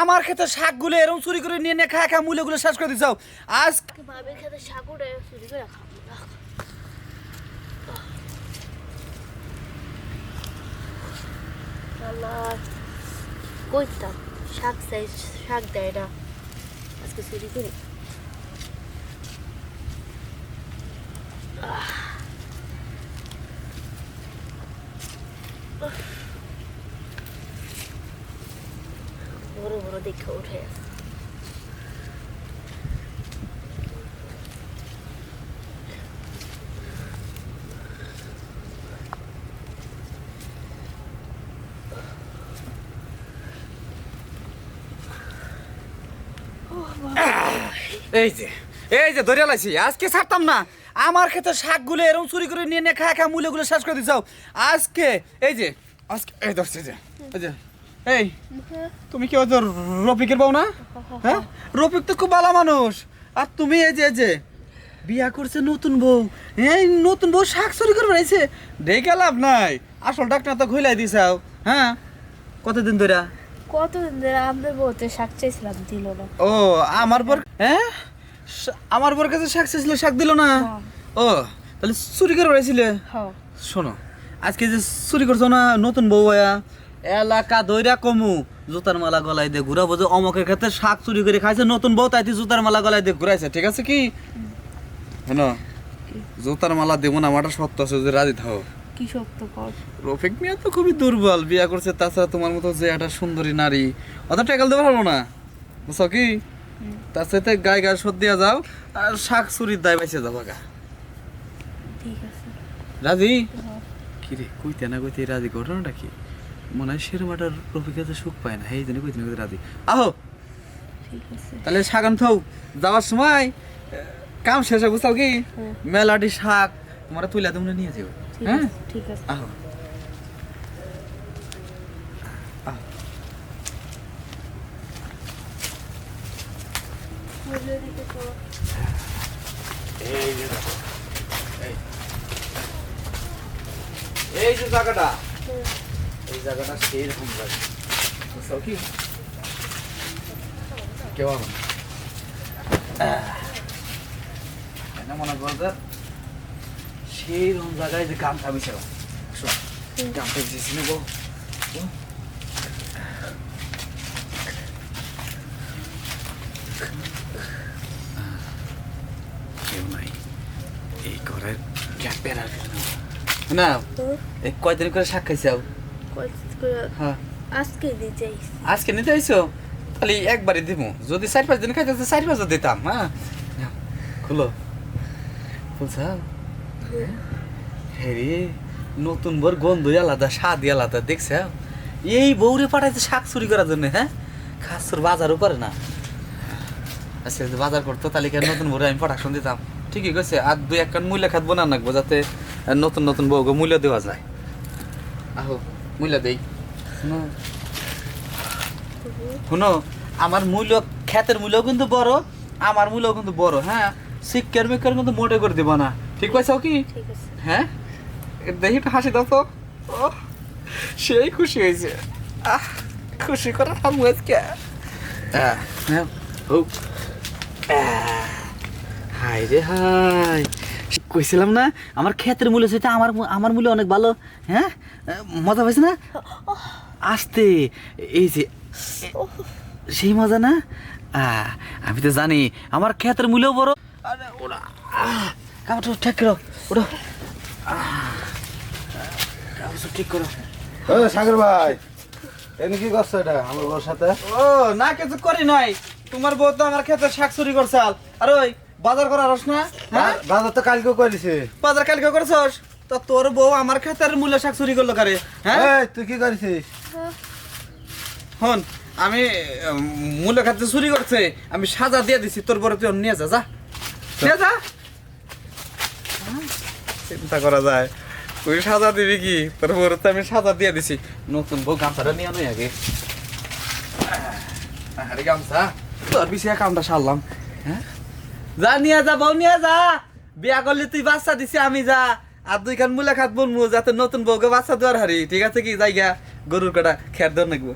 আমার ক্ষেত্রে শাকগুলো এরকম চুরি করে নিয়ে নিয়ে খায় খা মূল্যগুলো শেষ করে দিছাও আজ সাগুরে চুরি শাক চাই, শাক দেয় না। আজকে চুরি করি। বড় বড় দেখে উঠে আছে এই যে এই যে ধরে লাইছি আজকে ছাড়তাম না। আমার ক্ষেত্রে শাকগুলো এরকম চুরি করে নিয়ে নিয়ে খায় খা মূল্যগুলো শেষ করে দিছাও আজকে, এই যে, আজকে, এই ধরছে যে, এই যে। এই তুমি কি যে রফিকের বউ না? হ্যাঁ? রফিক তো খুব ভালো মানুষ। আর তুমি এই যে যে বিয়া করছে নতুন বউ। এই নতুন বউ শাক চুরি করে বেড়াইছে দেখে লাভ নাই। আসল ডাক্তার তো ঘুইলাই দিছাও। হ্যাঁ? কতদিন ধরে কতদিন ধরে আমাদের বউতে শাক চাইছিলাম দিল না। ও আমার বর হ্যাঁ? আমার বর কাছে শাক ছিল শাক দিল না? হ্যাঁ। ও তাহলে চুরি করে বেড়াইছিলে হ্যাঁ। শোনো আজকে যে চুরি করছ না নতুন বউ আয়া এলাকা দইরা কমু। জুতার মালা গলায় দিয়ে ঘুরাবো যে অমকের ক্ষেত্রে শাক চুরি করে খাইছে নতুন বউ তাইতে জুতার মালা গলায় দিয়ে ঘুরাইছে ঠিক আছে কি? শোনো জুতার মালা দেবো না আমারটা সত্য আছে যে রাজি থাও। কি সত্য কর। রফিক মিয়া তো খুবই দুর্বল বিয়া করছে তাছাড়া তোমার মতো যে একটা সুন্দরী নারী। অত টেকাল দেবো পারব না বুঝছ কি? তার সাথে গায়ে গায়ে সদ দিয়া যাও আর শাক চুরির দায় বাইসে যাব গা। ঠিক আছে। রাজি? হ্যাঁ। কি রে কইতে না কইতে রাজি ঘটনাটা কি? মনে হয় কাছে সুখ পায় না। এই জন্য কইতে রাজি। আহো! তাহলে শাকান থাও। যাওয়ার সময় কাম শেষে বুঝাও কি? হ্যাঁ। মেলাটি শাক তোমার তুইলা তোমরা নিয়ে যাও। হ্যাঁ? ঠিক আছে। আহো। এই যে জায়গাটা জায়গাটা সেই রকম লাগে বুঝছ কি? কেউ আমার না। মনে করছে সেই রকম জায়গায় যে গান খাবি সেবা গানটা দিয়েছি নেব। কেউ নাই। এই ঘরের। না এই কয়দিন করে শাক খাইছাও হ্যাঁ আজকে দিয়ে আজকে নিতে আইছো? তাহলে একবারই দিব যদি চার পাঁচ দিন খাইতে চার পাঁচ দিতাম হ্যাঁ? খুলো। বুঝাও হেরি নতুন বর গন্ধই আলাদা স্বাদই আলাদা দেখছ? এই বউরে পাঠাইছে শাক চুরি করার জন্য হ্যাঁ? খাসুর বাজারও করে না। আচ্ছা যদি বাজার করতো তাহলে কি আর নতুন বউরে আমি প্রোডাকশন দিতাম? ঠিকই কইছে আর দুই এক কান মূল্য খাত বানান রাখব যাতে নতুন নতুন বউকে মূল্য দেওয়া যায়। আহো মূল্য দেই। শুনো। শুনো আমার মূল্য খ্যাতের মূল্য কিন্তু বড় আমার মূল্য কিন্তু বড় হ্যাঁ? শিক্ষার মিক্ষার কিন্তু মোটে করে দিব না। ঠিক পাইছাও কি? হ্যাঁ? দেখি একটু হাসি দাও তো। সেই খুশি হয়েছে আহ খুশি করে থামু আজকে। হ্যাঁ, আহ, হাই রে হাই কইছিলাম না আমার ক্ষেতের মূল্য সেটা আমার আমার মূল্য অনেক ভালো হ্যাঁ? মজা পাইছে না? আসতে এই যে সেই মজা না? আহ, আমি তো জানি আমার ক্ষেতের মূল্য বড়। আরে ওরা কাপড় ঠিক করো ওটা ঠিক করো। ও সাগর ভাই এমনি কি করছ এটা আমার বউর সাথে? ও না কিছু করি নাই। তোমার বউ তো আমার ক্ষেতে শাক চুরি করছাল আর ওই বাজার করার রস না? হ্যাঁ? বাজার তো কালকেও করেছে। বাজার কালকে করছস? তো তোর বউ আমার ক্ষেতের মূল্য শাক চুরি করল কারে হ্যাঁ? এই, তুই কি করেছিস? হন আমি মূল্য খাতে চুরি করছে আমি সাজা দিয়ে দিছি তোর বড় তুই নিয়ে যা যা। নিয়ে যা। চিন্তা করা যায়। তুই সাজা দিবি কি? তোর বড় তো আমি সাজা দিয়ে দিছি। নতুন বউ গামছাটা নিয়ে নই আগে। আরে গামছা তোর বিষয়ে কামটা সারলাম। হ্যাঁ? যা, নিয়ে যা, বউ, নিয়ে যা। বিয়া করলে তুই বাচ্চা দিছি, আমি যা। আর দুই খান মূলা খাত বনবো যাতে নতুন বউকে বাচ্চা দেওয়ার হারি। ঠিক আছে কি? জায়গা গরুর কটা খের দেওয়ার নাকবো